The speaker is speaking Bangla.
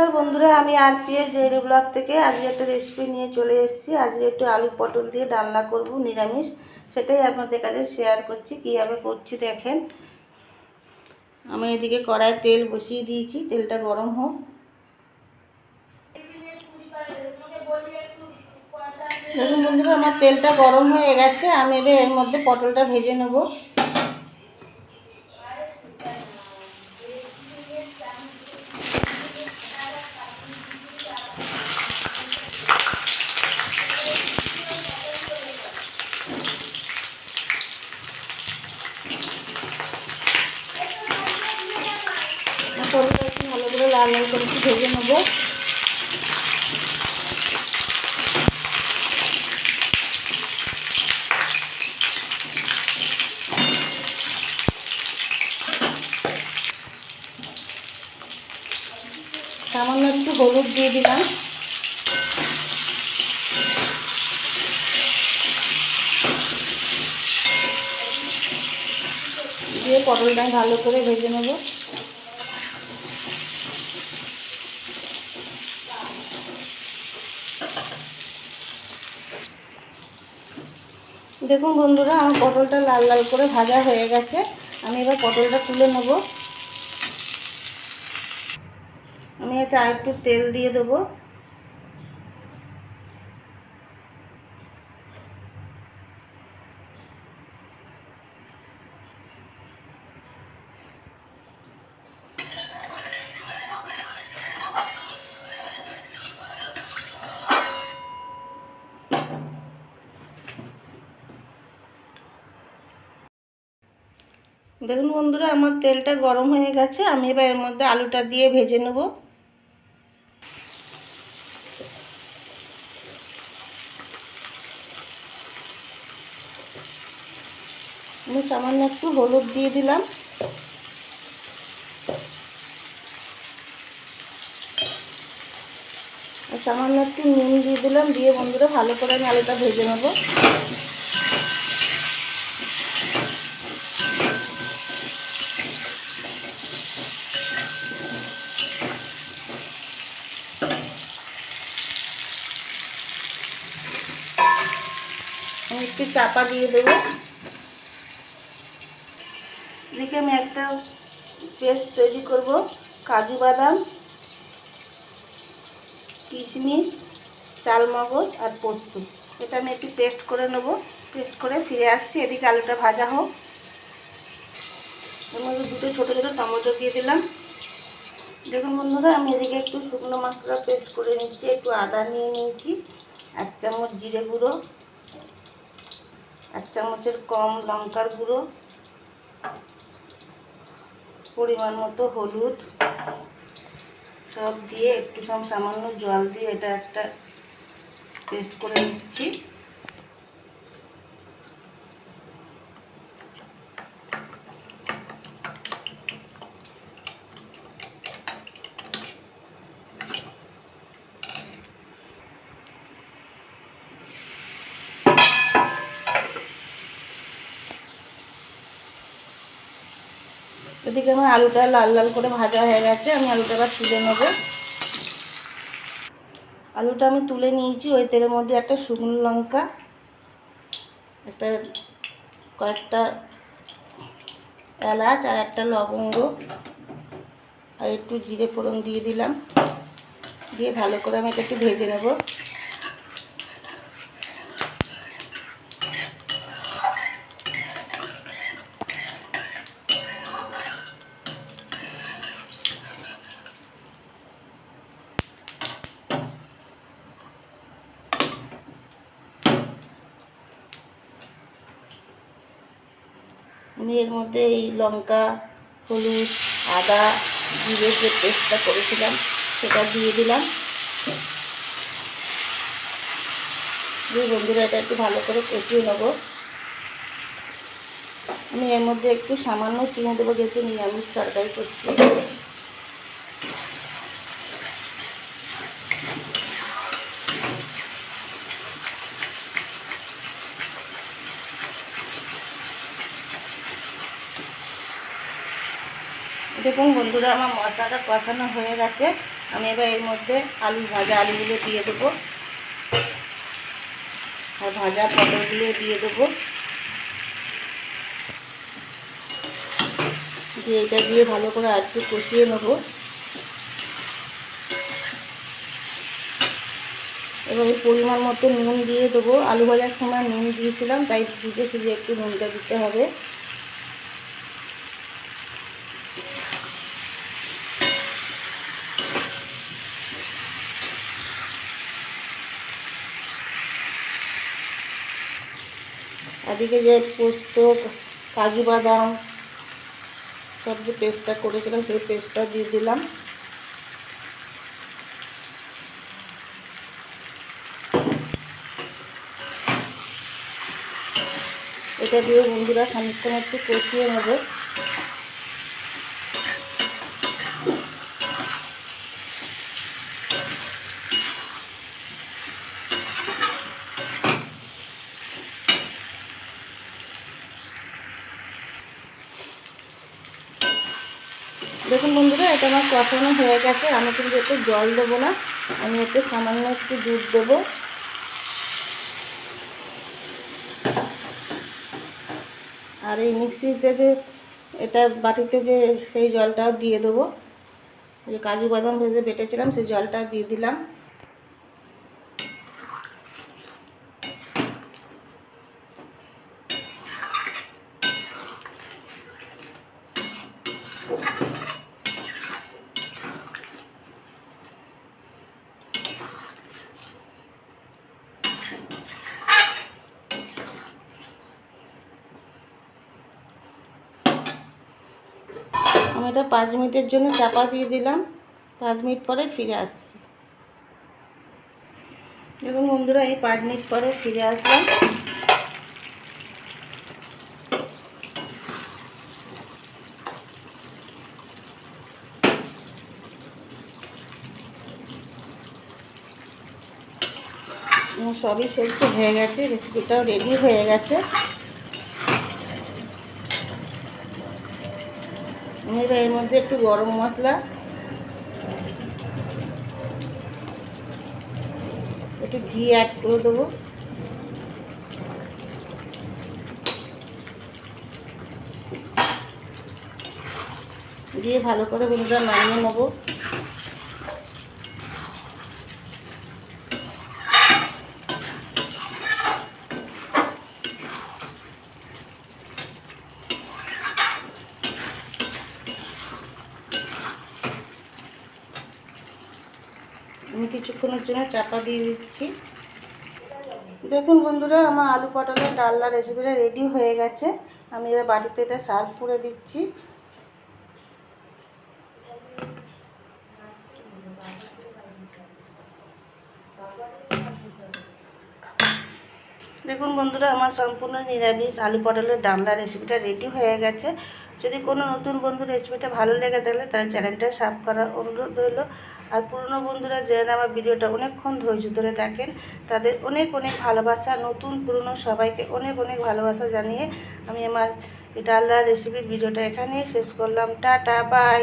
নমস্কার বন্ধুরা, আমি R P S Jerry blog থেকে আজকে একটা রেসিপি নিয়ে চলে এসেছি। আজকে একটু আলু পটল দিয়ে ডালনা করব, নিরামিষ। সেটাই আপনাদের কাছে শেয়ার করছি, কীভাবে করছি দেখেন। আমি এদিকে কড়াই তেল বসিয়ে দিয়েছি, তেলটা গরম হোক। দেখুন বন্ধুরা, আমার তেলটা গরম হয়ে গেছে, আমি এবার এর মধ্যে পটলটা ভেজে নেব। পটলটা একটু ভালো করে লাল লাল করে একটু ভেজে নেব। সামান্য একটু হলুদ দিয়ে দিলাম। দিয়ে পটলটা ভালো করে ভেজে নেব। দেখুন বন্ধুরা, আমার পটলটা লাল লাল করে ভাজা হয়ে গেছে। আমি এবার পটলটা তুলে নেব। আমি আর একটু তেল দিয়ে দেবো। দেখুন বন্ধুরা, আমার তেলটা গরম হয়ে গেছে। আমি এবার এর মধ্যে আলুটা দিয়ে ভেজে নেব। আমি সামান্য একটু হলুদ দিয়ে দিলাম। সামান্য একটু নুন দিয়ে দিলাম। দিয়ে বন্ধুরা, ভালো করে আমি আলুটা ভেজে নেব আমি একটু চাপা দিয়ে দেবো। এদিকে আমি একটা পেস্ট তৈরি করব, কাজু বাদাম, কিশমিশ, চালমগজ আর পোস্ত। এটা আমি একটু পেস্ট করে নেব, পেস্ট করে ফিরে আসছি। এদিকে আলুটা ভাজা হোক। এর মধ্যে দুটো ছোটো ছোটো টমেটো দিয়ে দিলাম। দেখুন বন্ধুরা, আমি এদিকে একটু শুকনো মশলা পেস্ট করে নিচ্ছি, একটু আদা নিয়ে নিয়েছি, এক চামচ জিরে গুঁড়ো এক চামচের কম লঙ্কার গুঁড়ো, পরিমাণ মতো হলুদ, সব দিয়ে একটু সামান্য জল দিয়ে এটা একটা পেস্ট করে নিচ্ছি। এদিকে আমার আলুটা লাল লাল করে ভাজা হয়ে গেছে, আমি আলুটা আবার তুলে নেব। আলুটা আমি তুলে নিয়েছি, ওই তেলের মধ্যে একটা শুকনো লঙ্কা, একটা কয়েকটা এলাচ আর একটা লবঙ্গ, আর একটু জিরে ফোড়ন দিয়ে দিলাম। দিয়ে ভালো করে আমি এটা একটু ভেজে নেব। এর মধ্যে এই লঙ্কা, হলুদ, আদা, জিরে যে পেস্টটা করেছিলাম, সেটা দিয়ে দিলাম। দিয়ে বন্ধুরা এটা একটু ভালো করে কষিয়ে নেব। আমি এর মধ্যে একটু সামান্য চিনি দেবো, যেহেতু নিরামিষ তরকারি করছি। দেখুন বন্ধুরা, আমার মশলাটা কষানো হয়ে গেছে। আমি এবার এর মধ্যে আলু ভাজা, আলুগুলো দিয়ে দেবো। আর ভাজা পটলগুলো দিয়ে দেবো। দিয়ে এটা দিয়ে ভালো করে আর একটু কষিয়ে নেব। এবার পরিমাণ মতো নুন দিয়ে দেবো। আলু ভাজার সময় নুন দিয়েছিলাম, তাই বুঝে সুঝে একটু নুনটা দিতে হবে। এদিকে যে পোস্ত, কাজু বাদাম, সব যে পেস্টটা করেছিলাম সেই পেস্টটা দিয়ে দিলাম। এটা দিয়ে বন্ধুরা খানিকক্ষণ একটু কষিয়ে নেব। দেখুন বন্ধুরা, এটা আমার কষানো হয়ে গেছে। আমি কিন্তু একটু জল দেবো না, আমি একটু সামান্য একটু দুধ দেবো। আর এই মিক্সিতে যে এটা বাটিতে যে সেই জলটাও দিয়ে দেবো। যে কাজু বাদাম ভেজে বেটেছিলাম, সেই জলটা দিয়ে দিলাম আমি এটা পাঁচ মিনিটের জন্য চাপা দিয়ে দিলাম। পাঁচ মিনিট পরে ফিরে আসছি। দেখুন বন্ধুরা, এই পাঁচ মিনিট পরে ফিরে আসলাম। সবই সেদ্ধ হয়ে গেছে রেসিপিটাও রেডি হয়ে গেছে। এবার এর মধ্যে একটু গরম মশলা। একটু ঘি অ্যাড করে দেবো। দিয়ে ভালো করে বন্ধুরা নামিয়ে নেব। কিছুক্ষণের জন্য চাপা দিয়ে দিচ্ছি। দেখুন বন্ধুরা, আমার আলু পটলের ডালনা রেসিপিটা রেডি হয়ে গেছে। আমি এবার বাড়িতে এটা সার্ভ করে দিচ্ছি। দেখুন বন্ধুরা, আমার সম্পূর্ণ নিরামিষ আলু পটলের ডালনা রেসিপিটা রেডি হয়ে গেছে। যদি কোনো নতুন বন্ধু রেসিপিটা ভালো লেগে থাকলে তাহলে চ্যানেলটা সাব করার অনুরোধ রইল। আর পুরনো বন্ধুরা যারা আমার ভিডিওটা অনেকক্ষণ ধৈর্য ধরে থাকেন তাদের অনেক অনেক ভালোবাসা, নতুন পুরনো সবাইকে অনেক অনেক ভালোবাসা জানিয়ে আমি আমার ডালনা রেসিপির ভিডিওটা এখানেই শেষ করলাম। Ta-ta, bye.